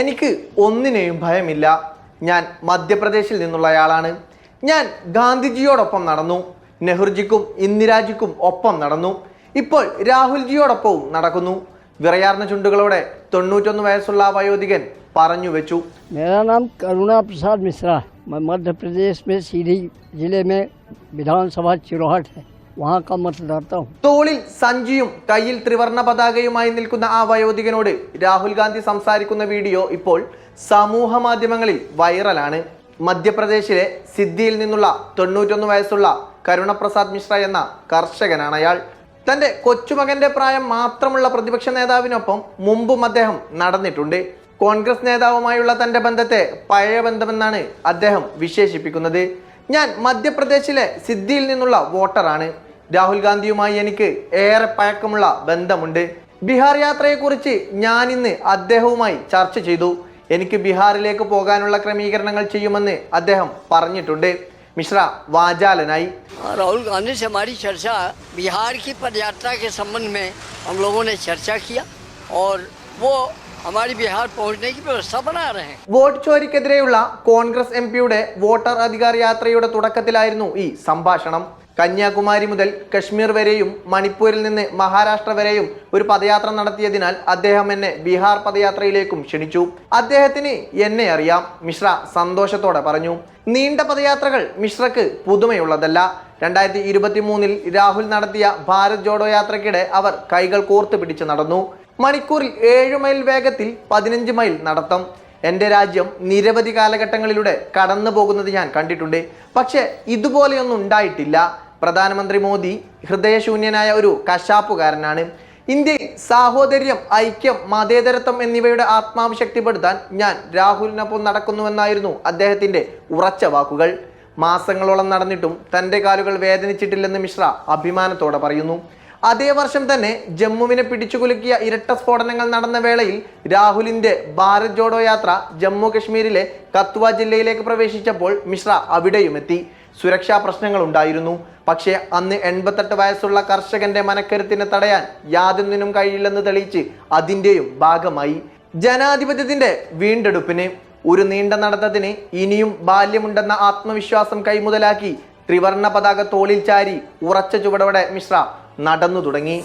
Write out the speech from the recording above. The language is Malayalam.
എനിക്ക് ഒന്നിനെയും ഭയമില്ല. ഞാൻ മധ്യപ്രദേശിൽ നിന്നുള്ള ആളാണ് ഞാൻ ഗാന്ധിജിയോടൊപ്പം നടന്നു. നെഹ്റുജിക്കും ഇന്ദിരാജിക്കും ഒപ്പം നടന്നു. ഇപ്പോൾ രാഹുൽജിയോടൊപ്പവും നടക്കുന്നു. വിറയാർന്ന ചുണ്ടുകളോടെ തൊണ്ണൂറ്റൊന്ന് വയസ്സുള്ള വയോധികൻ പറഞ്ഞു വെച്ചു. കരുണ പ്രസാദ് മിശ്ര മധ്യപ്രദേശ് മേ സീഡി ജില്ല മേ വിധാൻസഭ വാക്കമർദ്ദർത്ഥം തോളിൽ സഞ്ചിയും കയ്യിൽ ത്രിവർണ പതാകയുമായി നിൽക്കുന്ന ആ വയോധികനോട് രാഹുൽ ഗാന്ധി സംസാരിക്കുന്ന വീഡിയോ ഇപ്പോൾ സമൂഹ മാധ്യമങ്ങളിൽ വൈറലാണ്. മധ്യപ്രദേശിലെ സിദ്ധിയിൽ നിന്നുള്ള തൊണ്ണൂറ്റൊന്ന് വയസ്സുള്ള കരുണപ്രസാദ് മിശ്ര എന്ന കർഷകനാണ് അയാൾ. തന്റെ കൊച്ചുമകന്റെ പ്രായം മാത്രമുള്ള പ്രതിപക്ഷ നേതാവിനൊപ്പം മുമ്പും അദ്ദേഹം നടന്നിട്ടുണ്ട്. കോൺഗ്രസ് നേതാവുമായുള്ള തന്റെ ബന്ധത്തെ പഴയ ബന്ധമെന്നാണ് അദ്ദേഹം വിശേഷിപ്പിക്കുന്നത്. ഞാൻ മധ്യപ്രദേശിലെ സിദ്ധിയിൽ നിന്നുള്ള വോട്ടറാണ്. രാഹുൽ ഗാന്ധിയുമായി എനിക്ക് ഏറെ പഴക്കമുള്ള ബന്ധമുണ്ട് ബീഹാർ യാത്രയെക്കുറിച്ച് ഞാൻ ഇന്ന് അദ്ദേഹവുമായി ചർച്ച ചെയ്തു എനിക്ക് ബീഹാറിലേക്ക് പോകാനുള്ള ക്രമീകരണങ്ങൾ ചെയ്യുമെന്ന് അദ്ദേഹം പറഞ്ഞിട്ടുണ്ട് മിശ്ര വാചാലനായി हाँ, राहुल गांधी से हमारी चर्चा बिहार की पदयात्रा के संबंध में हम लोगों ने चर्चा किया और वो हमारी बिहार पहुंचने की व्यवस्था बना रहे हैं വോട്ട് ചോരിക്കെതിരെയുള്ള കോൺഗ്രസ് എം പിയുടെ വോട്ടർ അധികാർ യാത്രയുടെ തുടക്കത്തിലായിരുന്നു ഈ സംഭാഷണം കന്യാകുമാരി മുതൽ കശ്മീർ വരെയും മണിപ്പൂരിൽ നിന്ന് മഹാരാഷ്ട്ര വരെയും ഒരു പദയാത്ര നടത്തിയതിനാൽ അദ്ദേഹം എന്നെ ബീഹാർ പദയാത്രയിലേക്കും ക്ഷണിച്ചു. അദ്ദേഹത്തിന് എന്നെ അറിയാം. മിശ്ര സന്തോഷത്തോടെ പറഞ്ഞു. നീണ്ട പദയാത്രകൾ മിശ്രക്ക് പുതുമയുള്ളതല്ല. രണ്ടായിരത്തി ഇരുപത്തി മൂന്നിൽ രാഹുൽ നടത്തിയ ഭാരത് ജോഡോ യാത്രയ്ക്കിടെ അവർ കൈകൾ കോർത്തു പിടിച്ച് നടന്നു. മണിക്കൂറിൽ ഏഴ് മൈൽ വേഗത്തിൽ പതിനഞ്ച് മൈൽ നടത്തം. എന്റെ രാജ്യം നിരവധി കാലഘട്ടങ്ങളിലൂടെ കടന്നു പോകുന്നത് ഞാൻ കണ്ടിട്ടുണ്ട്. പക്ഷേ ഇതുപോലെയൊന്നും ഉണ്ടായിട്ടില്ല. പ്രധാനമന്ത്രി മോദി ഹൃദയശൂന്യനായ ഒരു കശാപ്പുകാരനാണ്. ഇന്ത്യയിൽ സാഹോദര്യം ഐക്യം മതേതരത്വം എന്നിവയുടെ ആത്മാവ് ശക്തിപ്പെടുത്താൻ ഞാൻ രാഹുലിനൊപ്പം നടക്കുന്നുവെന്നായിരുന്നു അദ്ദേഹത്തിന്റെ ഉറച്ച വാക്കുകൾ. മാസങ്ങളോളം നടന്നിട്ടും തന്റെ കാലുകൾ വേദനിച്ചിട്ടില്ലെന്ന് മിശ്ര അഭിമാനത്തോടെ പറയുന്നു. അതേ വർഷം തന്നെ ജമ്മുവിനെ പിടിച്ചുകുലുക്കിയ ഇരട്ട സ്ഫോടനങ്ങൾ നടന്ന വേളയിൽ രാഹുലിന്റെ ഭാരത് ജോഡോ യാത്ര ജമ്മു കശ്മീരിലെ കത്വ ജില്ലയിലേക്ക് പ്രവേശിച്ചപ്പോൾ മിശ്ര അവിടെയും എത്തി സുരക്ഷാ പ്രശ്നങ്ങൾ ഉണ്ടായിരുന്നു പക്ഷേ അന്ന് എൺപത്തെട്ട് വയസ്സുള്ള കർഷകന്റെ മനക്കരുത്തിനെ തടയാൻ യാതൊന്നിനും കഴിയില്ലെന്ന് തെളിയിച്ച് അതിന്റെയും ഭാഗമായി. ജനാധിപത്യത്തിന്റെ വീണ്ടെടുപ്പിന് ഒരു നീണ്ട നടത്തത്തിന് ഇനിയും ബാല്യമുണ്ടെന്ന ആത്മവിശ്വാസം കൈമുതലാക്കി ത്രിവർണ പതാക തോളിൽ ചാരി ഉറച്ച ചുവടോടെ മിശ്ര നടന്നു തുടങ്ങി.